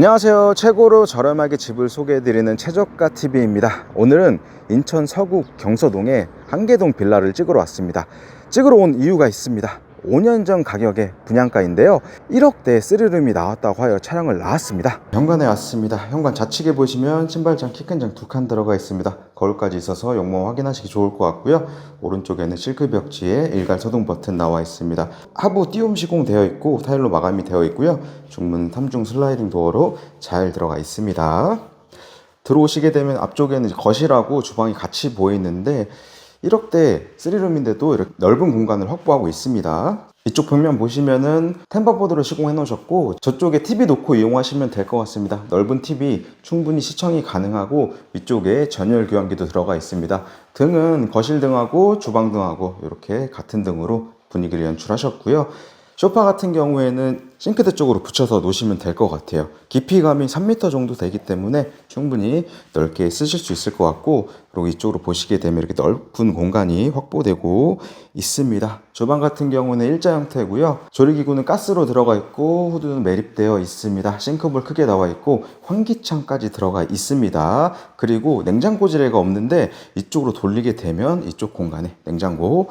안녕하세요. 최고로 저렴하게 집을 소개해드리는 최저가 TV입니다. 오늘은 인천 서구 경서동에 한계동 빌라를 찍으러 왔습니다. 찍으러 온 이유가 있습니다. 5년 전 가격의 분양가인데요. 1억대 쓰리룸이 나왔다고 하여 촬영을 나왔습니다. 현관에 왔습니다. 현관 좌측에 보시면 신발장 키큰장 두 칸 들어가 있습니다. 거울까지 있어서 용모 확인하시기 좋을 것 같고요. 오른쪽에는 실크 벽지에 일괄 소등 버튼 나와 있습니다. 하부 띄움 시공 되어 있고 타일로 마감이 되어 있고요. 중문 3중 슬라이딩 도어로 잘 들어가 있습니다. 들어오시게 되면 앞쪽에는 거실하고 주방이 같이 보이는데 1억대 3룸인데도 이렇게 넓은 공간을 확보하고 있습니다. 이쪽 벽면 보시면은 템버보드로 시공해 놓으셨고 저쪽에 TV 놓고 이용하시면 될 것 같습니다. 넓은 TV 충분히 시청이 가능하고 위쪽에 전열 교환기도 들어가 있습니다. 등은 거실 등하고 주방 등하고 이렇게 같은 등으로 분위기를 연출하셨고요. 소파 같은 경우에는 싱크대 쪽으로 붙여서 놓으시면 될 것 같아요. 깊이감이 3m 정도 되기 때문에 충분히 넓게 쓰실 수 있을 것 같고 그리고 이쪽으로 보시게 되면 이렇게 넓은 공간이 확보되고 있습니다. 주방 같은 경우는 일자 형태고요. 조리기구는 가스로 들어가 있고 후드는 매립되어 있습니다. 싱크볼 크게 나와 있고 환기창까지 들어가 있습니다. 그리고 냉장고 지뢰가 없는데 이쪽으로 돌리게 되면 이쪽 공간에 냉장고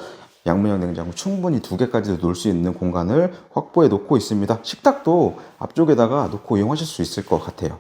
양문형 냉장고 충분히 두 개까지도 놓을 수 있는 공간을 확보해 놓고 있습니다. 식탁도 앞쪽에다가 놓고 이용하실 수 있을 것 같아요.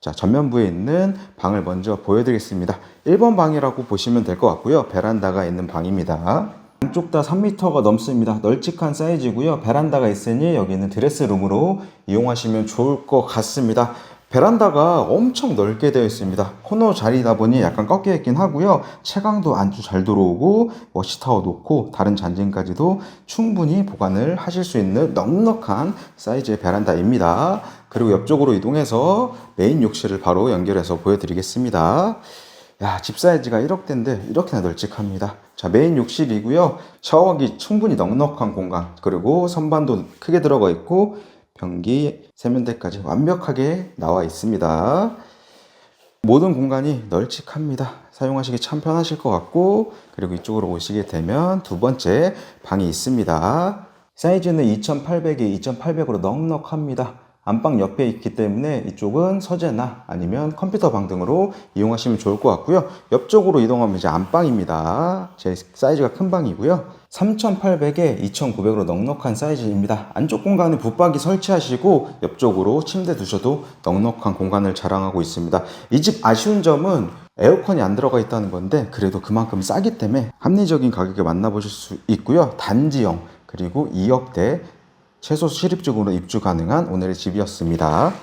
자, 전면부에 있는 방을 먼저 보여드리겠습니다. 1번 방이라고 보시면 될 것 같고요. 베란다가 있는 방입니다. 양쪽 다 3m가 넘습니다. 널찍한 사이즈고요. 베란다가 있으니 여기는 드레스룸으로 이용하시면 좋을 것 같습니다. 베란다가 엄청 넓게 되어 있습니다. 코너 자리다 보니 약간 꺾여 있긴 하고요. 채광도 안주 잘 들어오고 워시타워 놓고 다른 잔진까지도 충분히 보관을 하실 수 있는 넉넉한 사이즈의 베란다입니다. 그리고 옆쪽으로 이동해서 메인 욕실을 바로 연결해서 보여드리겠습니다. 야, 집 사이즈가 1억대인데 이렇게나 널찍합니다. 자, 메인 욕실이고요. 샤워기 충분히 넉넉한 공간, 그리고 선반도 크게 들어가 있고 변기, 세면대까지 완벽하게 나와 있습니다. 모든 공간이 널찍합니다. 사용하시기 참 편하실 것 같고, 그리고 이쪽으로 오시게 되면 두 번째 방이 있습니다. 사이즈는 2800에 2800으로 넉넉합니다. 안방 옆에 있기 때문에 이쪽은 서재나 아니면 컴퓨터 방 등으로 이용하시면 좋을 것 같고요. 옆쪽으로 이동하면 이제 안방입니다. 제 사이즈가 큰 방이고요. 3800에 2900으로 넉넉한 사이즈입니다. 안쪽 공간에 붙박이 설치하시고 옆쪽으로 침대 두셔도 넉넉한 공간을 자랑하고 있습니다. 이 집 아쉬운 점은 에어컨이 안 들어가 있다는 건데 그래도 그만큼 싸기 때문에 합리적인 가격에 만나보실 수 있고요. 단지형 그리고 2억대 최소 실입적으로 입주 가능한 오늘의 집이었습니다.